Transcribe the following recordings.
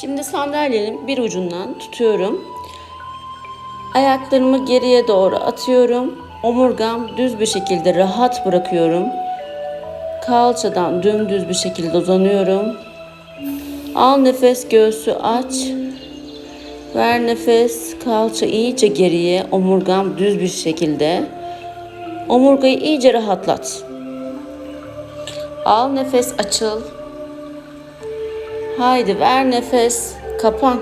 Şimdi sandalyenin bir ucundan tutuyorum. Ayaklarımı geriye doğru atıyorum. Omurgam düz bir şekilde rahat bırakıyorum. Kalçadan dümdüz bir şekilde uzanıyorum. Al nefes göğsü aç. Ver nefes kalça iyice geriye, omurgam düz bir şekilde. Omurgayı iyice rahatlat. Al nefes açıl. Haydi ver nefes kapan.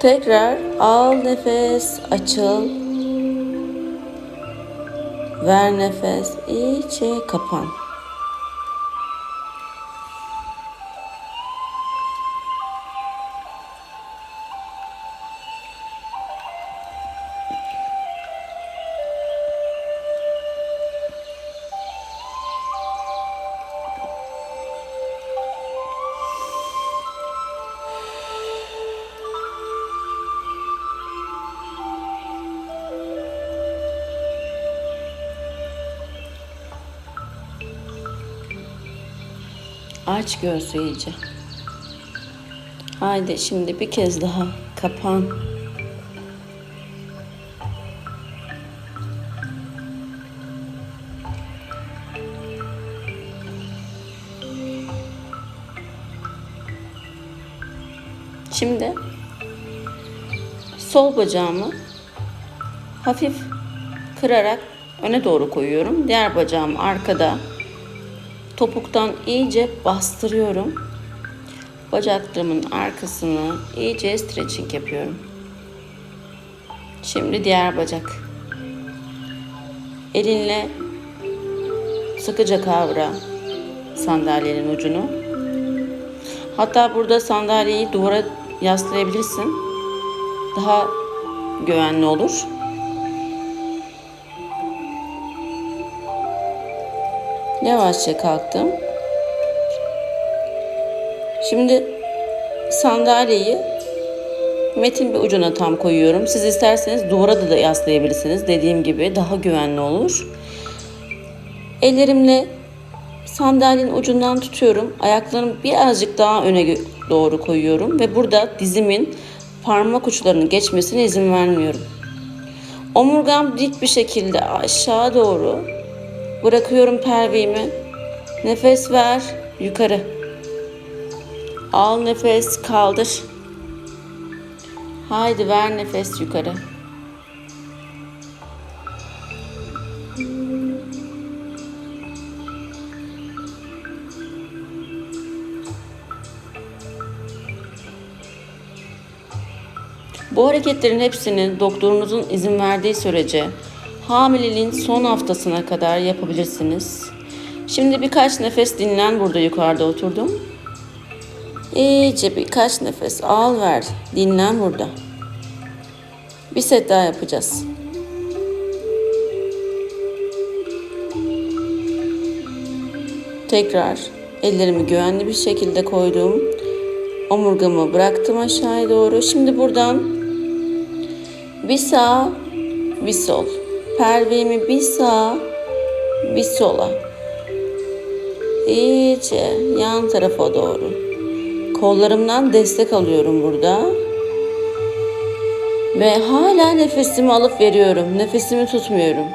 Tekrar al nefes açıl. Ver nefes iyice kapan. Aç göğsü iyice. Haydi şimdi bir kez daha kapan. Şimdi sol bacağımı hafif kırarak öne doğru koyuyorum. Diğer bacağım arkada. Topuktan iyice bastırıyorum. Bacaklarımın arkasını iyice stretching yapıyorum. Şimdi diğer bacak. Elinle sıkıca kavra sandalyenin ucunu. Hatta burada sandalyeyi duvara yaslayabilirsin. Daha güvenli olur. Yavaşça kalktım. Şimdi sandalyeyi metin bir ucuna tam koyuyorum. Siz isterseniz duvara da yaslayabilirsiniz. Dediğim gibi daha güvenli olur. Ellerimle sandalyenin ucundan tutuyorum. Ayaklarımı birazcık daha öne doğru koyuyorum ve burada dizimin parmak uçlarının geçmesine izin vermiyorum. Omurgam dik bir şekilde aşağı doğru Bırakıyorum perviğimi. Nefes ver yukarı. Al nefes kaldır. Haydi ver nefes yukarı. Bu hareketlerin hepsini doktorunuzun izin verdiği sürece hamileliğin son haftasına kadar yapabilirsiniz. Şimdi birkaç nefes dinlen burada yukarıda oturdum. İyice birkaç nefes al ver. Dinlen burada. Bir set daha yapacağız. Tekrar ellerimi güvenli bir şekilde koydum. Omurgamı bıraktım aşağıya doğru. Şimdi buradan bir sağ, bir sol. Pervemi bir sağa, bir sola. İyice yan tarafa doğru. Kollarımdan destek alıyorum burada. Ve hala nefesimi alıp veriyorum. Nefesimi tutmuyorum.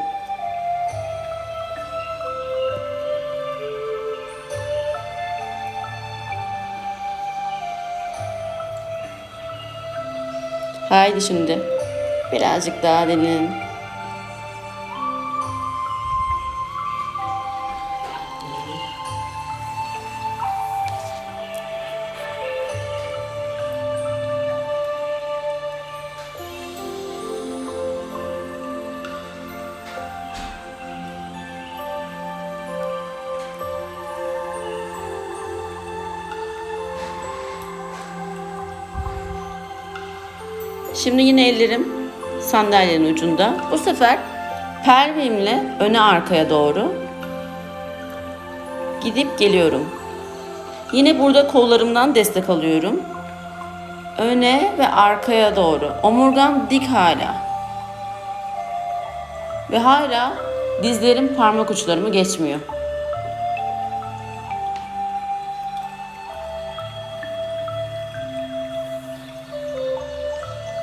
Haydi şimdi. Birazcık daha dinlenin. Şimdi yine ellerim sandalyenin ucunda. Bu sefer pervimle öne arkaya doğru gidip geliyorum. Yine burada kollarımdan destek alıyorum. Öne ve arkaya doğru. Omurgam dik hala. Ve hala dizlerim parmak uçlarımı geçmiyor.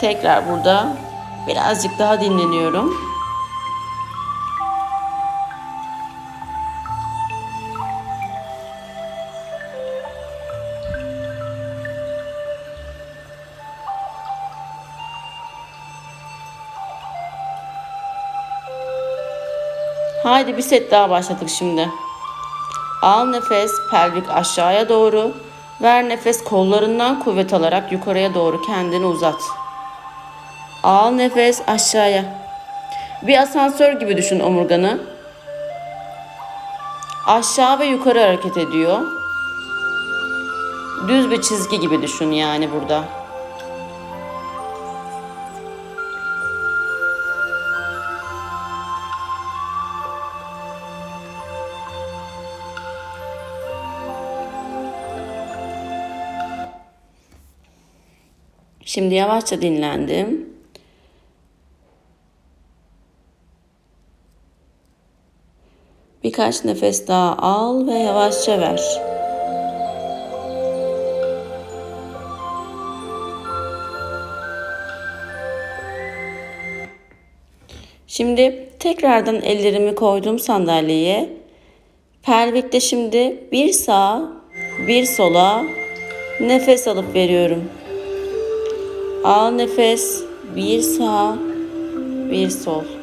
Tekrar burada birazcık daha dinleniyorum. Haydi bir set daha başladık şimdi. Al nefes pelvik aşağıya doğru. Ver nefes kollarından kuvvet alarak yukarıya doğru kendini uzat. Al nefes aşağıya. Bir asansör gibi düşün omurganı. Aşağı ve yukarı hareket ediyor. Düz bir çizgi gibi düşün yani burada. Şimdi yavaşça dinlendim. Birkaç nefes daha al ve yavaşça ver. Şimdi tekrardan ellerimi koydum sandalyeye. Pelvikte şimdi bir sağa, bir sola nefes alıp veriyorum. Al nefes, bir sağ, bir sol.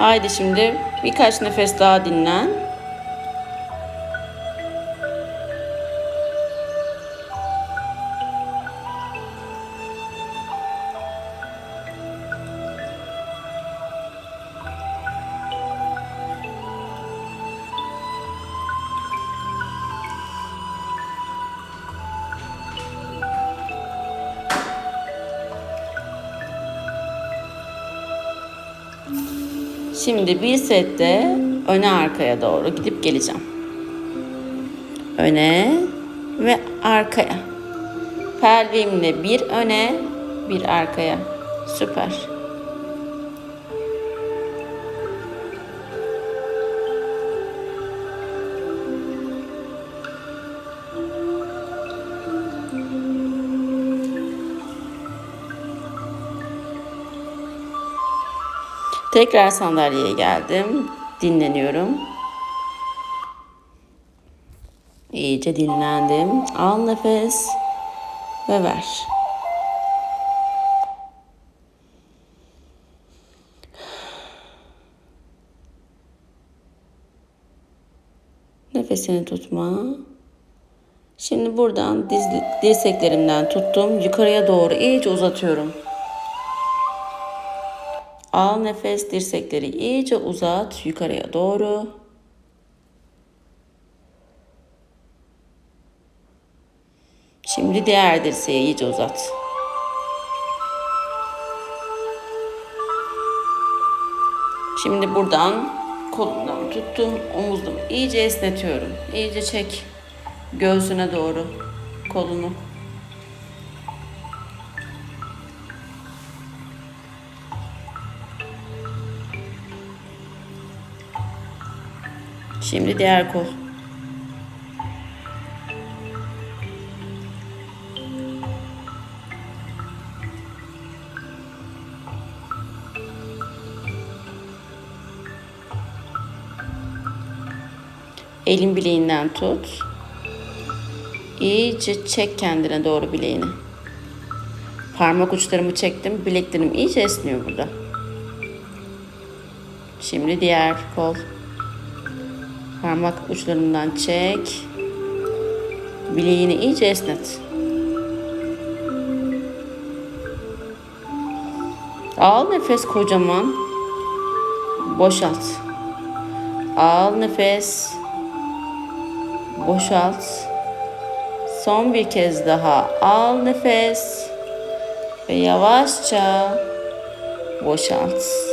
Haydi şimdi birkaç nefes daha dinlen. Şimdi bir sette öne arkaya doğru gidip geleceğim. Öne ve arkaya. Pelvimle bir öne, bir arkaya. Süper. Tekrar sandalyeye geldim. Dinleniyorum. İyice dinlendim. Al nefes ve ver. Nefesini tutma. Şimdi buradan diz, dirseklerimden tuttum. Yukarıya doğru iyice uzatıyorum. Al nefes dirsekleri iyice uzat yukarıya doğru. Şimdi diğer dirseği iyice uzat. Şimdi buradan kolumdan tuttum, omuzlumu iyice esnetiyorum. İyice çek göğsüne doğru kolunu. Şimdi diğer kol. Elin bileğinden tut. İyice çek kendine doğru bileğini. Parmak uçlarımı çektim. Bileklerim iyice esniyor burada. Şimdi diğer kol. Parmak uçlarından çek. Bileğini iyice esnet. Al nefes kocaman. Boşalt. Al nefes. Boşalt. Son bir kez daha al nefes ve yavaşça boşalt.